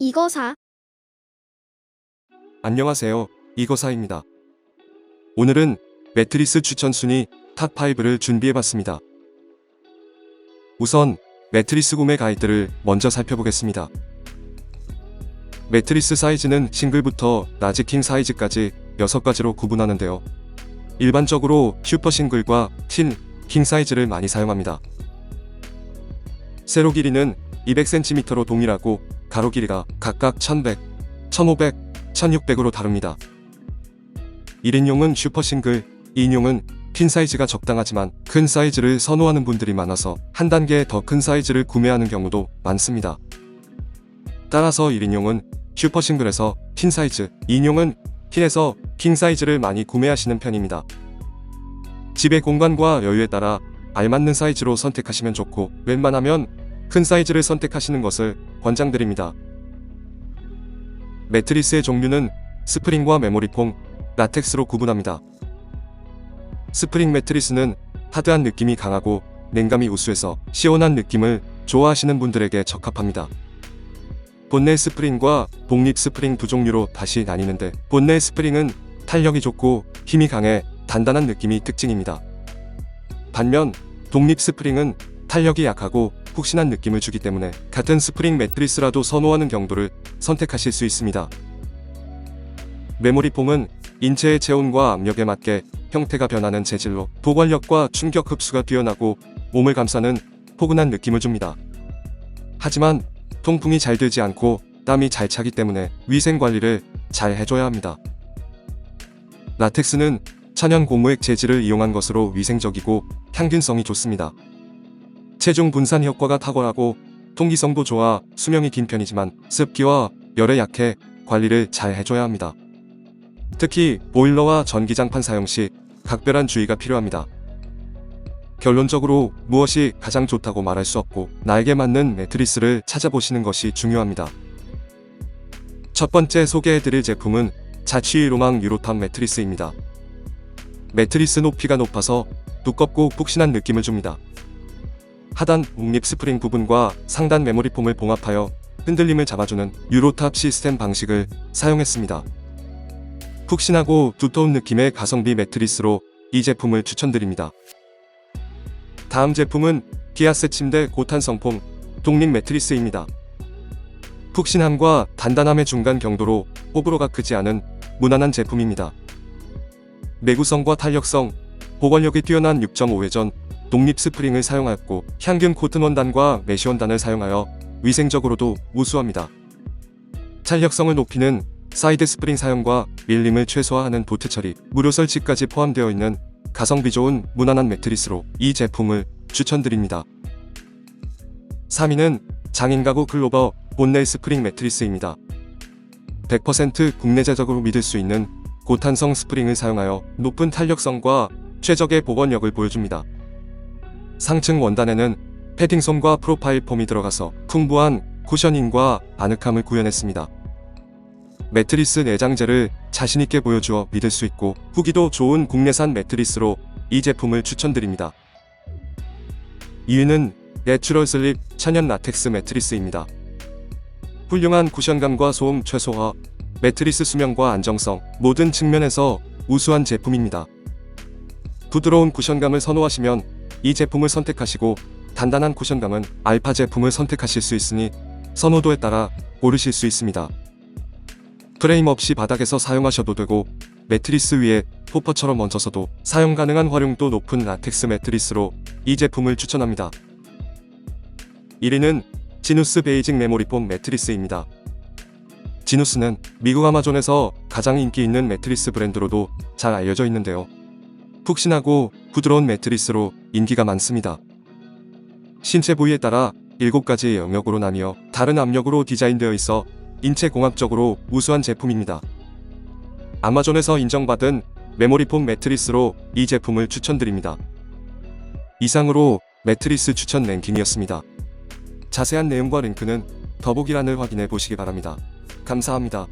이거 사. 안녕하세요. 이거사입니다. 오늘은 매트리스 추천 순위 탑5를 준비해봤습니다. 우선 매트리스 구매 가이드를 먼저 살펴보겠습니다. 매트리스 사이즈는 싱글부터 라지 킹 사이즈까지 6가지로 구분하는데요. 일반적으로 슈퍼 싱글과 틴, 킹 사이즈를 많이 사용합니다. 세로 길이는 200cm로 동일하고 가로 길이가 각각 1100, 1500, 1600으로 다릅니다. 1인용은 슈퍼 싱글, 2인용은 퀸 사이즈가 적당하지만 큰 사이즈를 선호하는 분들이 많아서 한 단계 더 큰 사이즈를 구매하는 경우도 많습니다. 따라서 1인용은 슈퍼 싱글에서 퀸 사이즈, 2인용은 퀸에서 킹 사이즈를 많이 구매하시는 편입니다. 집의 공간과 여유에 따라 알맞는 사이즈로 선택하시면 좋고 웬만하면 큰 사이즈를 선택하시는 것을 권장드립니다. 매트리스의 종류는 스프링과 메모리폼, 라텍스로 구분합니다. 스프링 매트리스는 하드한 느낌이 강하고 냉감이 우수해서 시원한 느낌을 좋아하시는 분들에게 적합합니다. 본넷 스프링과 복립 스프링 두 종류로 다시 나뉘는데 본넷 스프링은 탄력이 좋고 힘이 강해 단단한 느낌이 특징입니다. 반면 독립 스프링은 탄력이 약하고 푹신한 느낌을 주기 때문에 같은 스프링 매트리스라도 선호하는 경도를 선택하실 수 있습니다. 메모리 폼은 인체의 체온과 압력에 맞게 형태가 변하는 재질로 보관력과 충격 흡수가 뛰어나고 몸을 감싸는 포근한 느낌을 줍니다. 하지만 통풍이 잘 되지 않고 땀이 잘 차기 때문에 위생 관리를 잘 해줘야 합니다. 라텍스는 천연 고무액 재질을 이용한 것으로 위생적이고 향균성이 좋습니다. 체중 분산 효과가 탁월하고 통기성도 좋아 수명이 긴 편이지만 습기와 열에 약해 관리를 잘 해줘야 합니다. 특히 보일러와 전기장판 사용 시 각별한 주의가 필요합니다. 결론적으로 무엇이 가장 좋다고 말할 수 없고 나에게 맞는 매트리스를 찾아보시는 것이 중요합니다. 첫 번째 소개해드릴 제품은 자취 로망 유로탑 매트리스입니다. 매트리스 높이가 높아서 두껍고 푹신한 느낌을 줍니다. 하단 묵립 스프링 부분과 상단 메모리 폼을 봉합하여 흔들림을 잡아주는 유로탑 시스템 방식을 사용했습니다. 푹신하고 두터운 느낌의 가성비 매트리스로 이 제품을 추천드립니다. 다음 제품은 기아스 침대 고탄성 폼 독립 매트리스입니다. 푹신함과 단단함의 중간 경도로 호불호가 크지 않은 무난한 제품입니다. 내구성과 탄력성, 보관력이 뛰어난 6.5회전 독립 스프링을 사용하였고 향균 코튼 원단과 메쉬 원단을 사용하여 위생적으로도 우수합니다. 탄력성을 높이는 사이드 스프링 사용과 밀림을 최소화하는 보트 처리, 무료 설치까지 포함되어 있는 가성비 좋은 무난한 매트리스로 이 제품을 추천드립니다. 3위는 장인 가구 글로버 본넬 스프링 매트리스입니다. 100% 국내 제작으로 믿을 수 있는 고탄성 스프링을 사용하여 높은 탄력성과 최적의 보건력을 보여줍니다. 상층 원단에는 패딩솜과 프로파일 폼이 들어가서 풍부한 쿠셔닝과 아늑함을 구현했습니다. 매트리스 내장재를 자신있게 보여주어 믿을 수 있고 후기도 좋은 국내산 매트리스로 이 제품을 추천드립니다. 2위는 내추럴 슬립 천연 라텍스 매트리스입니다. 훌륭한 쿠션감과 소음 최소화, 매트리스 수명과 안정성 모든 측면에서 우수한 제품입니다. 부드러운 쿠션감을 선호하시면 이 제품을 선택하시고 단단한 쿠션감은 알파 제품을 선택하실 수 있으니 선호도에 따라 고르실 수 있습니다. 프레임 없이 바닥에서 사용하셔도 되고 매트리스 위에 토퍼처럼 얹어서도 사용 가능한 활용도 높은 라텍스 매트리스로 이 제품을 추천합니다. 1위는 지누스 베이징 메모리폼 매트리스입니다. 지누스는 미국 아마존에서 가장 인기 있는 매트리스 브랜드로도 잘 알려져 있는데요. 푹신하고 부드러운 매트리스로 인기가 많습니다. 신체 부위에 따라 7가지의 영역으로 나뉘어 다른 압력으로 디자인되어 있어 인체 공학적으로 우수한 제품입니다. 아마존에서 인정받은 메모리폼 매트리스로 이 제품을 추천드립니다. 이상으로 매트리스 추천 랭킹이었습니다. 자세한 내용과 링크는 더보기란을 확인해 보시기 바랍니다. 감사합니다.